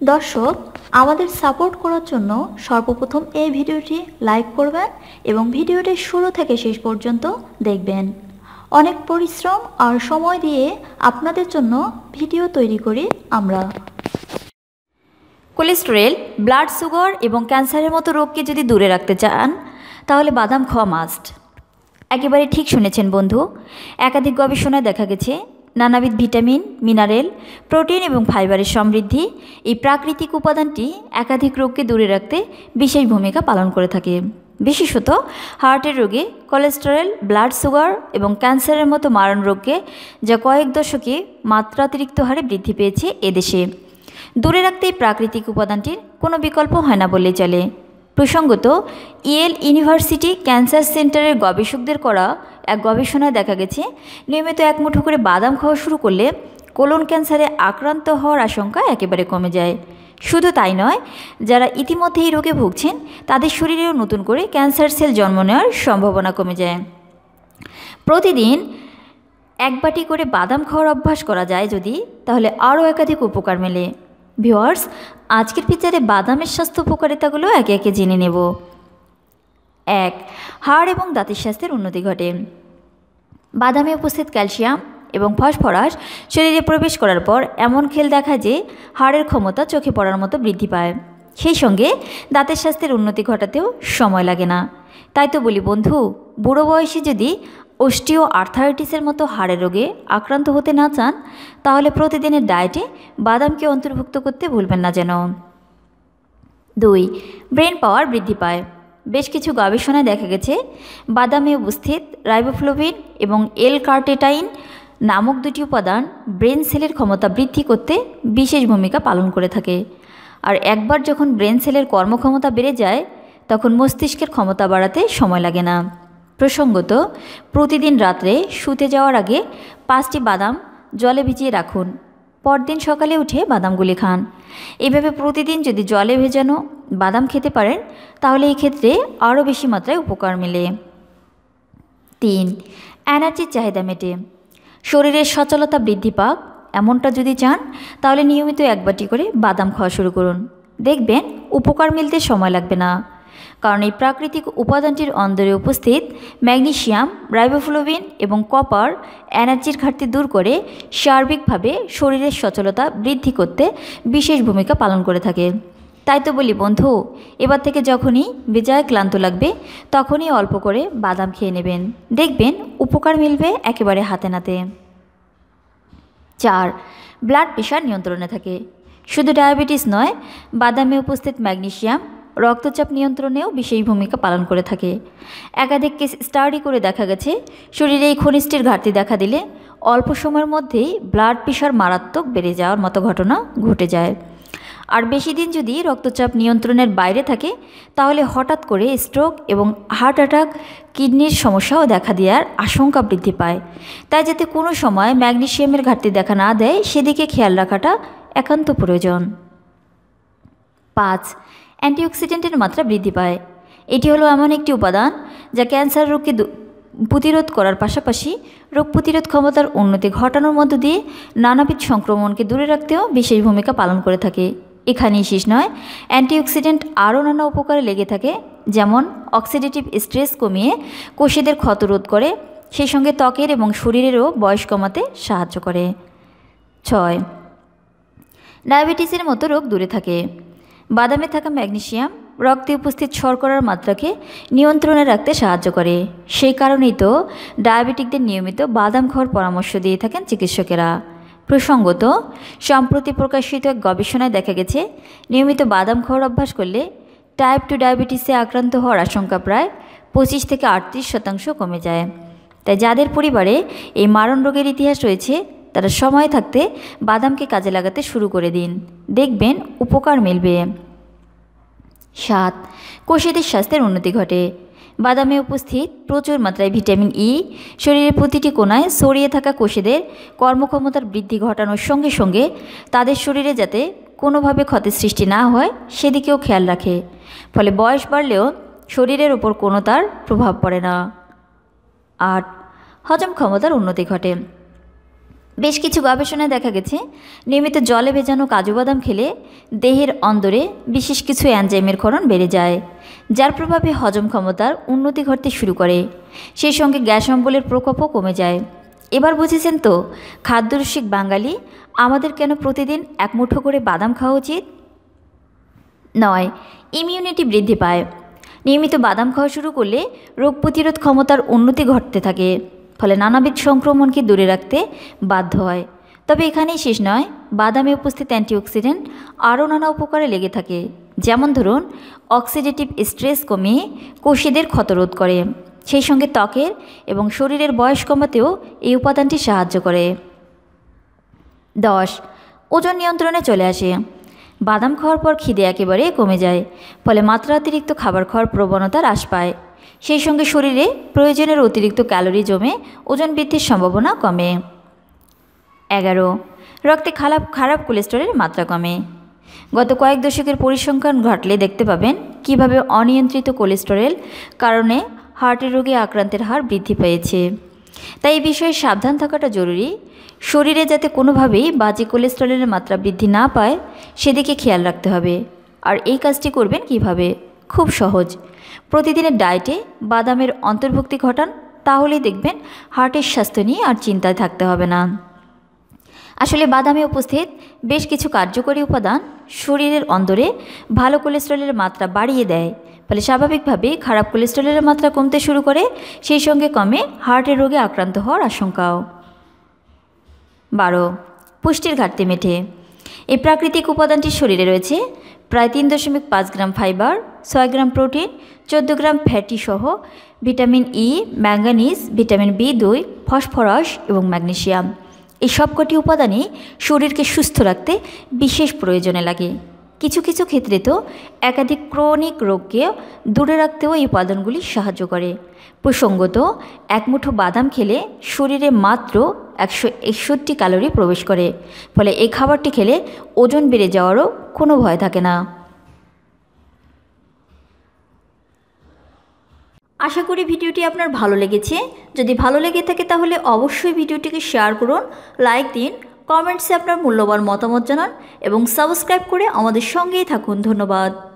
দর্শক, আমাদের সাপোর্ট করার জন্য সর্বপ্রথম এই ভিডিওটি লাইক করবেন এবং ভিডিওটি শুরু থেকে শেষ পর্যন্ত দেখবেন। অনেক পরিশ্রম আর সময় দিয়ে আপনাদের জন্য ভিডিও তৈরি করি আমরা। কোলেস্টেরল, ব্লাড সুগার এবং ক্যান্সারের মতো রোগকে যদি দূরে রাখতে চান, তাহলে বাদাম খাওয়া মাস্ট। একেবারে ঠিক শুনেছেন বন্ধু। একাধিক গবেষণায় দেখা গেছে নানাবিধ ভিটামিন, মিনারেল, প্রোটিন এবং ফাইবারের সমৃদ্ধি। এই প্রাকৃতিক উপাদানটি একাধিক রোগকে দূরে রাখতে বিশেষ ভূমিকা পালন করে থাকে। বিশেষত হার্টের রোগে কোলেস্টেরল, ব্লাড সুগার এবং ক্যান্সারের মতো মারণ রোগকে যা কয়েক দশকে মাত্রাতিরিক্ত হারে বৃদ্ধি পেয়েছে এদেশে দূরে রাখতে এই প্রাকৃতিক উপাদানটির কোনো বিকল্প হয় না বললেই চলে। প্রসঙ্গত, ইয়েল ইউনিভার্সিটি ক্যান্সার সেন্টারের গবেষকদের করা এক গবেষণায় দেখা গেছে, নিয়মিত এক মুঠো করে বাদাম খাওয়া শুরু করলে কোলন ক্যান্সারে আক্রান্ত হওয়ার আশঙ্কা একেবারে কমে যায়। শুধু তাই নয়, যারা ইতিমধ্যে এই রোগে ভুগছেন, তাদের শরীরেও নতুন করে ক্যান্সার সেল জন্ম নেওয়ার সম্ভাবনা কমে যায়। প্রতিদিন এক বাটি করে বাদাম খাওয়ার অভ্যাস করা যায় যদি, তাহলে আরও একাধিক উপকার মেলে। ভিওয়ার্স আজকের পিকচারে বাদামের স্বাস্থ্য উপকারিতাগুলো একে একে জেনে নেব। এক, হাড় এবং দাঁতের স্বাস্থ্যের উন্নতি ঘটে। বাদামে উপস্থিত ক্যালসিয়াম এবং ফসফরাস শরীরে প্রবেশ করার পর এমন খেল দেখা যে হাড়ের ক্ষমতা চোখে পড়ার মতো বৃদ্ধি পায়। সেই সঙ্গে দাঁতের স্বাস্থ্যের উন্নতি ঘটাতেও সময় লাগে না। তাই তো বলি, বন্ধু, বুড়ো বয়সে যদি অস্টিও আর্থারাইটিসের মতো হাড়ের রোগে আক্রান্ত হতে না চান, তাহলে প্রতিদিনের ডায়েটে বাদামকে অন্তর্ভুক্ত করতে ভুলবেন না যেন। দুই, ব্রেন পাওয়ার বৃদ্ধি পায়। বেশ কিছু গবেষণায় দেখা গেছে, বাদামে উপস্থিত রাইবোফ্লোভিন এবং এল কার্টেটাইন নামক দুটি উপাদান ব্রেন সেলের ক্ষমতা বৃদ্ধি করতে বিশেষ ভূমিকা পালন করে থাকে। আর একবার যখন ব্রেন সেলের কর্মক্ষমতা বেড়ে যায়, তখন মস্তিষ্কের ক্ষমতা বাড়াতে সময় লাগে না। প্রসঙ্গত, প্রতিদিন রাত্রে শুতে যাওয়ার আগে পাঁচটি বাদাম জলে ভিজিয়ে রাখুন। পরদিন সকালে উঠে বাদামগুলি খান। এভাবে প্রতিদিন যদি জলে ভেজানো বাদাম খেতে পারেন, তাহলে এই ক্ষেত্রে আরও বেশি মাত্রায় উপকার মেলে। তিন এনার্জির চাহিদা মেটে। শরীরের সচলতা বৃদ্ধি পাক। এমনটা যদি চান, তাহলে নিয়মিত এক বাটি করে বাদাম খাওয়া শুরু করুন। দেখবেন, উপকার মিলতে সময় লাগবে না। কারণ এই প্রাকৃতিক উপাদানটির অন্দরে উপস্থিত ম্যাগনেশিয়াম, রাইবোফ্লোভিন এবং কপার এনার্জির ঘাটতি দূর করে সার্বিকভাবে শরীরের সচলতা বৃদ্ধি করতে বিশেষ ভূমিকা পালন করে থাকে। তাই তো বলি, বন্ধু, এবার থেকে যখনই বেজায় ক্লান্ত লাগবে, তখনই অল্প করে বাদাম খেয়ে নেবেন। দেখবেন উপকার মিলবে একেবারে হাতে নাতে। চার, ব্লাড প্রেশার নিয়ন্ত্রণে থাকে। শুধু ডায়াবেটিস নয়, বাদামে উপস্থিত ম্যাগনেশিয়াম রক্তচাপ নিয়ন্ত্রণেও বিশেষ ভূমিকা পালন করে থাকে। একাধিক কেস স্টাডি করে দেখা গেছে, শরীরে এই খনিষ্ঠের ঘাটতি দেখা দিলে অল্প সময়ের মধ্যেই ব্লাড প্রেশার মারাত্মক বেড়ে যাওয়ার মতো ঘটনা ঘটে যায়। আর বেশি দিন যদি রক্তচাপ নিয়ন্ত্রণের বাইরে থাকে, তাহলে হঠাৎ করে স্ট্রোক এবং হার্ট অ্যাটাক কিডনির সমস্যাও দেখা দেওয়ার আশঙ্কা বৃদ্ধি পায়। তাই যাতে কোনো সময় ম্যাগনেশিয়ামের ঘাটতি দেখা না দেয়, সেদিকে খেয়াল রাখাটা একান্ত প্রয়োজন। পাঁচ। অ্যান্টিঅক্সিডেন্টের মাত্রা বৃদ্ধি পায়। এটি হলো এমন একটি উপাদান যা ক্যান্সার রোগকে প্রতিরোধ করার পাশাপাশি রোগ প্রতিরোধ ক্ষমতার উন্নতি ঘটানোর মধ্য দিয়ে নানাবিধ সংক্রমণকে দূরে রাখতেও বিশেষ ভূমিকা পালন করে থাকে। এখানেই শেষ নয়, অ্যান্টিঅক্সিডেন্ট আরও নানা উপকারে লেগে থাকে, যেমন অক্সিডেটিভ স্ট্রেস কমিয়ে কোষেদের ক্ষত রোধ করে, সেই সঙ্গে ত্বকের এবং শরীরেরও বয়স কমাতে সাহায্য করে। ছয়, ডায়াবেটিসের মতো রোগ দূরে থাকে। বাদামে থাকা ম্যাগনেশিয়াম রক্তে উপস্থিত শর্করার মাত্রাকে নিয়ন্ত্রণে রাখতে সাহায্য করে। সেই কারণেই তো ডায়াবেটিকদের নিয়মিত বাদাম খাওয়ার পরামর্শ দিয়ে থাকেন চিকিৎসকেরা। প্রসঙ্গত, সম্প্রতি প্রকাশিত এক গবেষণায় দেখা গেছে, নিয়মিত বাদাম খাওয়ার অভ্যাস করলে টাইপ টু ডায়াবেটিসে আক্রান্ত হওয়ার আশঙ্কা প্রায় পঁচিশ থেকে আটত্রিশ শতাংশ কমে যায়। তাই যাদের পরিবারে এই মারণ রোগের ইতিহাস রয়েছে তারা সময় থাকতে বাদামকে কাজে লাগাতে শুরু করে দিন। দেখবেন উপকার মিলবে। সাত, কোষেদের স্বাস্থ্যের উন্নতি ঘটে। বাদামে উপস্থিত প্রচুর মাত্রায় ভিটামিন ই শরীরের প্রতিটি কোনায় ছড়িয়ে থাকা কোষেদের কর্মক্ষমতার বৃদ্ধি ঘটানোর সঙ্গে সঙ্গে তাদের শরীরে যাতে কোনোভাবে ক্ষতির সৃষ্টি না হয়, সেদিকেও খেয়াল রাখে। ফলে বয়স বাড়লেও শরীরের ওপর কোনো তার প্রভাব পড়ে না। আট, হজম ক্ষমতার উন্নতি ঘটে। বেশ কিছু গবেষণায় দেখা গেছে, নিয়মিত জলে ভেজানো কাজু বাদাম খেলে দেহের অন্দরে বিশেষ কিছু অ্যানজাইমের ক্ষরণ বেড়ে যায়, যার প্রভাবে হজম ক্ষমতার উন্নতি ঘটতে শুরু করে। সেই সঙ্গে গ্যাস অম্বলের প্রকোপও কমে যায়। এবার বুঝেছেন তো, খাদ্যরসিক বাঙালি আমাদের কেন প্রতিদিন এক মুঠো করে বাদাম খাওয়া উচিত? নয় ইমিউনিটি বৃদ্ধি পায়। নিয়মিত বাদাম খাওয়া শুরু করলে রোগ প্রতিরোধ ক্ষমতার উন্নতি ঘটতে থাকে। ফলে নানাবিধ সংক্রমণকে দূরে রাখতে বাধ্য হয়। তবে এখানেই শেষ নয়, বাদামে উপস্থিত অ্যান্টিঅক্সিডেন্ট আরও নানা উপকারে লেগে থাকে। যেমন ধরুন, অক্সিডেটিভ স্ট্রেস কমিয়ে কোষীদের ক্ষতরোধ করে। সেই সঙ্গে ত্বকের এবং শরীরের বয়স কমাতেও এই উপাদানটি সাহায্য করে। দশ, ওজন নিয়ন্ত্রণে চলে আসে। বাদাম খাওয়ার পর খিদে একেবারে কমে যায়, ফলে মাত্রাতিরিক্ত খাবার খাওয়ার প্রবণতা হ্রাস পায়। সেই সঙ্গে শরীরে প্রয়োজনের অতিরিক্ত ক্যালোরি জমে ওজন বৃদ্ধির সম্ভাবনা কমে। এগারো, রক্তে খারাপ খারাপ কোলেস্টেরলের মাত্রা কমে। গত কয়েক দশকের পরিসংখ্যান ঘটলে দেখতে পাবেন কীভাবে অনিয়ন্ত্রিত কোলেস্টেরল কারণে হার্টের রোগে আক্রান্তের হার বৃদ্ধি পেয়েছে। তাই এই বিষয়ে সাবধান থাকাটা জরুরি। শরীরে যাতে কোনোভাবেই বাজে কোলেস্টেরলের মাত্রা বৃদ্ধি না পায়, সেদিকে খেয়াল রাখতে হবে। আর এই কাজটি করবেন কীভাবে? খুব সহজ। প্রতিদিনের ডায়েটে বাদামের অন্তর্ভুক্তি ঘটান, তাহলেই দেখবেন হার্টের স্বাস্থ্য নিয়ে আর চিন্তায় থাকতে হবে না। আসলে বাদামে উপস্থিত বেশ কিছু কার্যকরী উপাদান শরীরের অন্দরে ভালো কোলেস্ট্রলের মাত্রা বাড়িয়ে দেয়, ফলে স্বাভাবিকভাবেই খারাপ কোলেস্ট্রলের মাত্রা কমতে শুরু করে, সেই সঙ্গে কমে হার্টের রোগে আক্রান্ত হওয়ার আশঙ্কাও। বারো, পুষ্টির ঘাটতি মেটে। এই প্রাকৃতিক উপাদানটি শরীরে রয়েছে প্রায় তিন দশমিক পাঁচ গ্রাম ফাইবার, ছয় গ্রাম প্রোটিন, চোদ্দ গ্রাম ফ্যাটি সহ vitamin E manganese, vitamin B দুই, ফসফরাস এবং ম্যাগনেশিয়াম এই সবকটি উপাদানই শরীরকে সুস্থ রাখতে বিশেষ প্রয়োজনে লাগে। কিছু কিছু ক্ষেত্রে তো একাধিক ক্রনিক রোগকে দূরে রাখতেও এই উপাদানগুলি সাহায্য করে। প্রসঙ্গত, এক মুঠো বাদাম খেলে শরীরে মাত্র একশো একষট্টি ক্যালোরি প্রবেশ করে। ফলে এই খাবারটি খেলে ওজন বেড়ে যাওয়ারও কোনো ভয় থাকে না। আশা করি ভিডিওটি আপনার ভালো লেগেছে। যদি ভালো লেগে থাকে তাহলে অবশ্যই ভিডিওটিকে শেয়ার করুন, লাইক দিন, কমেন্টসে আপনার মূল্যবান মতামত জানান এবং সাবস্ক্রাইব করে আমাদের সঙ্গেই থাকুন। ধন্যবাদ।